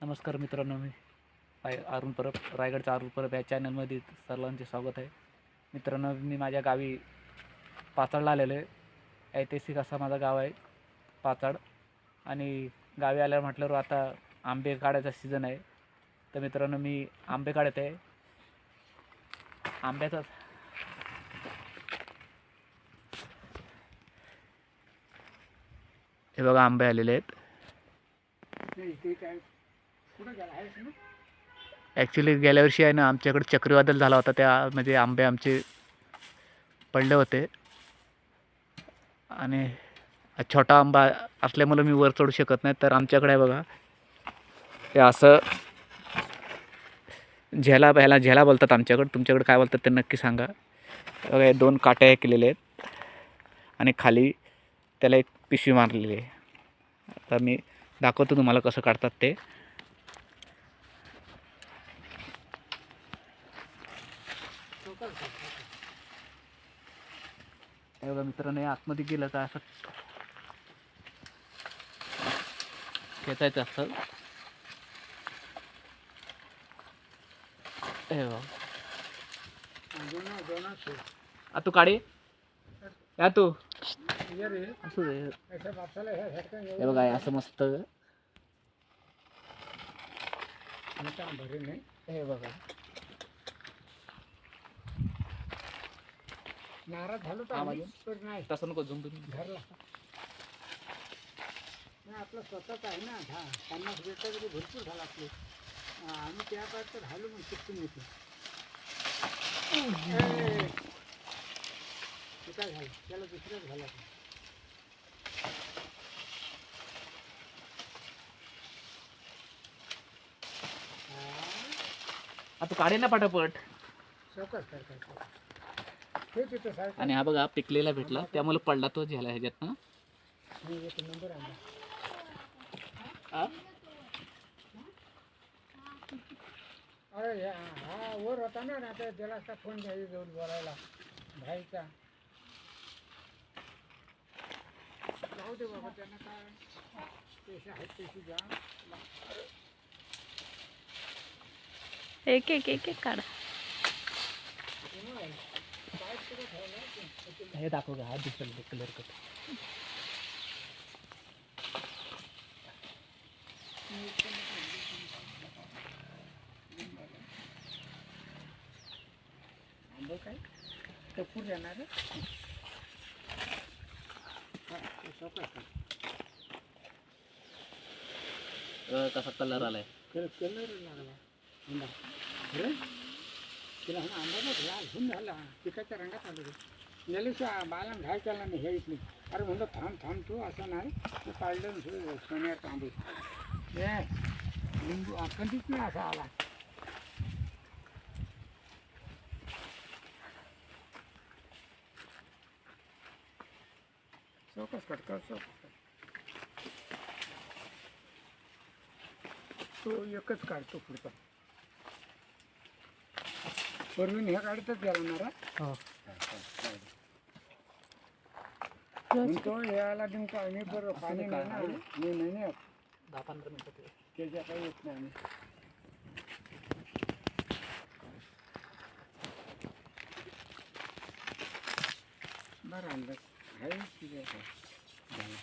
नमस्कार मित्रांनो मी आय अरुण परब रायगडचा अरुण परब या चॅनलमध्ये सर्वांचे स्वागत आहे. मित्रांनो मी माझ्या गावी पाचाडला आलेलो आहे. ऐतिहासिक असा माझा गाव आहे पाचाड आणि गावी आल्यावर म्हटल्यावर आता आंबे काढायचा सीझन आहे. तर मित्रांनो मी आंबे काढत आहे. आंब्याचा हे बघा आंबे आलेले आहेत. ॲक्च्युली गेल्या वर्षी आहे ना आमच्याकडे चक्रीवादळ झाला होता त्या म्हणजे आंबे आमचे पडले होते. आणि छोटा आंबा असल्यामुळे मी वर चढू शकत नाही तर आमच्याकडे आहे बघा. हे असं झेला ह्याला झेला बोलतात आमच्याकडे. तुमच्याकडे काय बोलतात ते नक्की सांगा. बघा हे दोन काट्या हे केलेले आहेत. आणि खाली त्याला एक पिशवी मारलेली आहे. आता मी दाखवतो तुम्हाला कसं काढतात ते. हे बघा मित्रांनो आतमध्ये गेलं का असं? खेचायचं असतं. हे बघा. आ तू काढे. या तू. असू दे. हे बघा असं मस्त. हे बघा. नाराज झालो तर आम्ही? पण नाही. तसं नको झुंबून घरला. नाही आपलं स्वतःच आहे ना. हा पन्नास बेटा तरी भरपूर झाला आपले. हा, आम्ही त्या काळात तर झालो मग शिक्षण येते काय झालं? त्याला दुसऱ्याच झाला तो. हा, आ तू काढे ना पटापट. सावकाश कर, कर, कर. आणि हा बघा, पिकलेला भेटला. त्यामुळे पडला तो झ्याला ह्याच्यात ना एक नंबर आणला आ? अरे हा? वर होता ना ना त्याला फ़ोन घ्यायला बोलायला भाईचा जाऊ दे बाबा त्यांना काय पैसे आहेत पैसे द्या एक एक एक एक काढा. हे दाखव का हा दिसेल क्लिअर कट आंबो काय? टपूर येणार कसा कलर आलाय? कलर लागला खरं तिला हा आंबा लाल होऊन झाला. पिकाच्या रंगात आलो रे गेल्याशिवाय बाला घाय केला नाही हे इथली. अरे म्हणलं थांब थांब तू असं नाही. तू काढलं ना सोन्यात आंबे. हे लिंबू कधीच नाही असा आला. चौकस कटकर चौकस तो एकच काढतो पुढचा. परवीन हे काढतच गेला ना रे हो म्हणतो याला दिमतो आम्ही बरं पाणी नाही ना मी नाही ना दहा पंधरा मिनिटं ते. त्याच्या काही येत नाही आम्ही बरं आणलं आहे ठीक आहे झालं.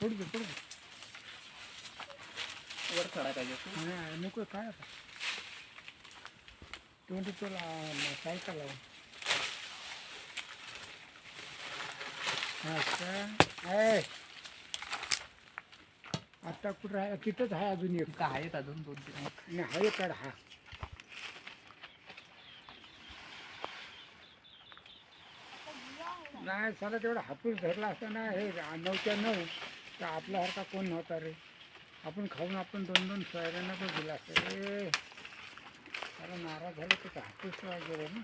घे, पुढे घे. वर पाहिजे नाही, नको काय आता? ट्वेंटी टूला सायकल लावून. अच्छा. आहे आता कुठं आहे? तिथंच आहे अजून एक. काय आहेत अजून दोन तीन. नाही हा एक काढ हा. नाही साला तेवढा हापूस धरला असताना हे नऊच्या नऊ. तर आपल्यासारखा कोण नव्हता रे? आपण खाऊन आपण दोन दोन सोयाबीनला पण दिला असतं रे त्याला नाराज झालं तर हापूस गेलं ना.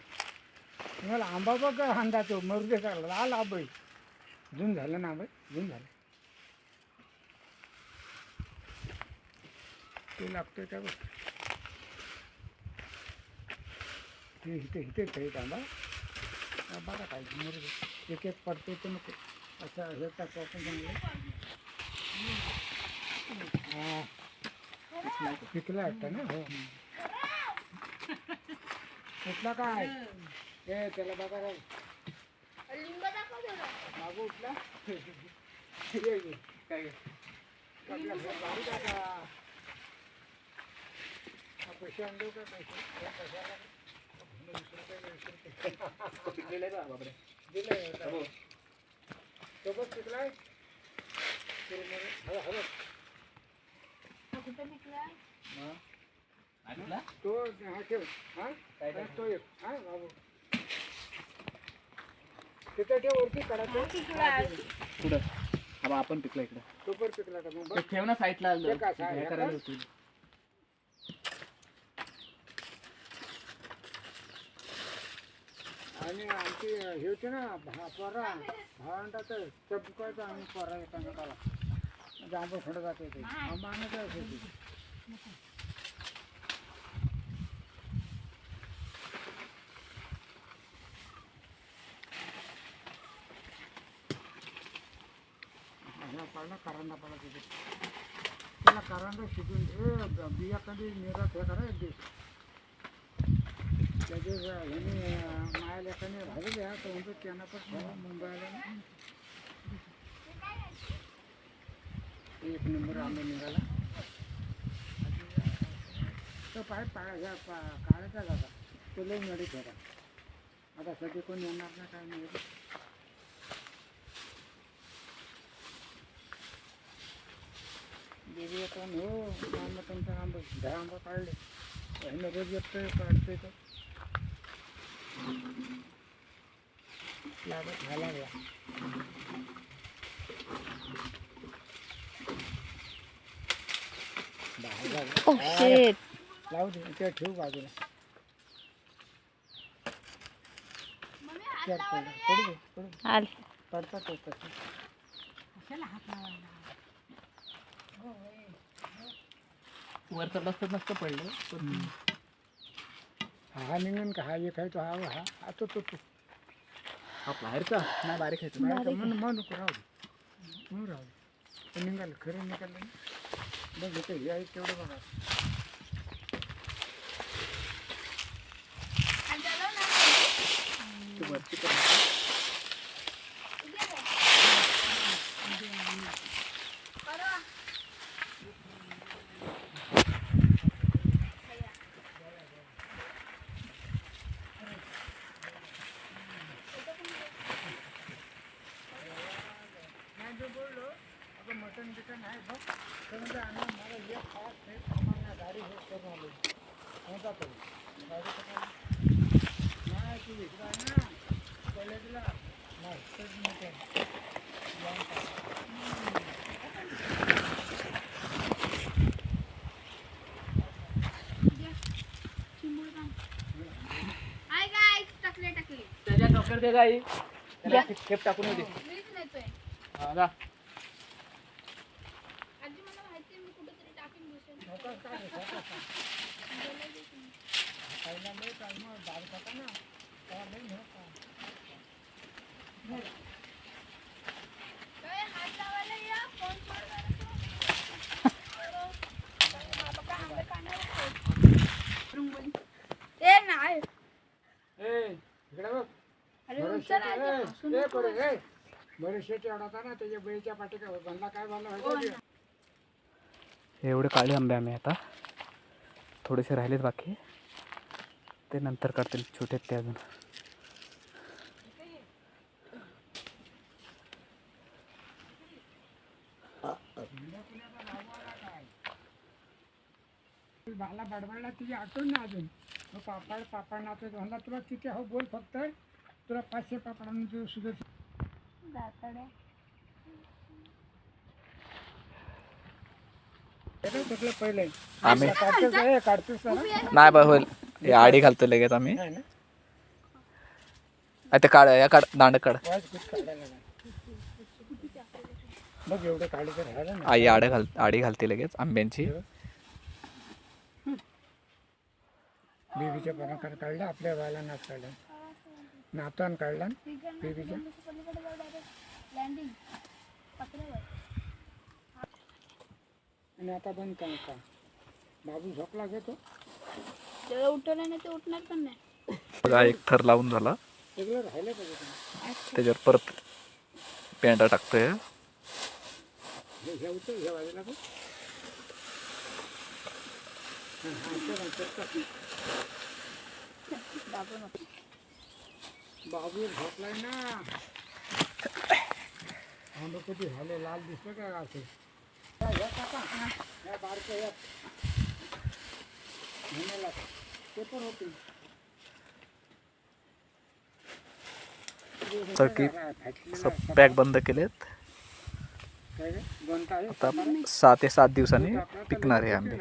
तुम्हाला आंबा बघ अंदा तो मरू दे का लाल आंबा जून झालं ना आंबा? जून झालं. ते लागतोय त्या बघ इथे इथेच आहे थांबा बघा काय मरू दे. एक एक पडते तर नको. असं हे टाकू आपण चांगलं. पिकला वाटतं ना हो. कुठला काय? ए त्याला बघा रे मागं उठला. काय? हा, पैसे आणले का पैसे. आहे का बापरे? आता. सोबत पिकलाय? तो हा ठेव हा काय तो एक हा बाबू ठेव वरती कडा कुठं हा बा, आपण पिकला इकडं तो पण पिकला का मग बघ. ठेव ना साईडला का, सा- हे करायला होती आणि आमची हे होती ना भा पोरा भावंडाचं चपकायचं आम्ही पोरा एकामेकाला म्हणजे आंबा फड जाते ते मानाचं असेल ते. ह्या पाडला करांडा पाडला तिथे त्याला करांडा शिकून ए ब- बिया कधी निरात हे करा एक दिवस त्याचे ह्याने माया लेखाने भाजले हा तर म्हणतो त्यांना पण ठेवा मुंबईला ना. एक नंबर आंबा निघाला. तो पाय पाळा पा काळाचा जाता तो लई नडीत होता. आता सध्या कोण येणार ना काय नाही. देवी येतो हो आंबा तुमचा आंबा दहा आंबा काढले. ह्यानं रोज येतोय काढतोय तो. लागत हा Oh shit. लावू दे ते ठेवू बाजूला. चल, पडू दे, पडू दे, पडू दे. आल. पडतात ते तसं. वरचं रस्त्यात नसतं पडलं. पण हा निघून का? हा एक आहे तो हा हा हा तो तो तो. हा बाहेरचा नाही बारीक आहे का म्हणून म्हणू नको राहू दे. म्हणून राहू दे. ते निघालं खरं निघालं बघ इथे हे आहे तेवढं बघा ते वरची पण आहे. नाही जो बोललो आता मटन बिटन आहे बघ तर म्हणजे आम्ही मला एक खास नाही सामान्य गाडी हे करून आलो कोणता तरी गाडी सकाळी नाही तू इकडं आहे ना कॉलेजला नाही तेच मटन हाय गाईस टाकले टाकले त्याच्या डॉक्टर दे गाई. त्याला खेप- खेप टाकून येते मीच नेतोय हा जा. आजी मला माहिती मी कुठेतरी टाकीन भुसेल नका काय रे, नका काय. पहिला लय काय मग दारू खाता ना. तेव्हा लय नव्हता एवढे काळे आंबे आम्ही आता. थोडेसे राहिलेत बाकी. ते नंतर काढतील छोटे ते अजून. भाला बडबडला तिची आठवण ना अजून? तो पापड पापड नाचत म्हणला तुला किती हो बोल फक्त. तुला पाचशे पापडांनी तू सुद्धा. सगळं पहिले. आम्ही काढतोस ए, काढतोस ना? नाही बा होईल. हे आडी घालतो लगेच आम्ही. नाही ना? आता काढ या काढ दांड काढ. वाज खूप काढायला लागला. बघ एवढं काढलं तर राहिलं ना आई आड घाल आडी घालते लगेच आंब्यांची. बेबीच्या पराकार काढला आपल्या बायला नाच काढला. नातान काढला बेबीच्या. आणि आता बंद काय का? बाबू झोपला घेतो त्याला उठवलं नाही ते उठणार पण नाही. बघा एक थर लावून झाला. सगळं राहिलं पाहिजे तुम्ही. त्याच्यावर परत पेंडा टाकतोय. हे उचल घ्या बाजूला बघ. बाबू झोपलाय ना आंबे कधी झाले लाल दिसलं का असे या काका या म्हणाला ते पण होते पॅक बंद केलेत आता सहा ते सात दिवसांनी टिकणार आहे आंबे.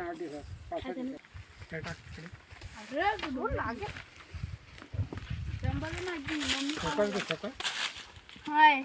हाय.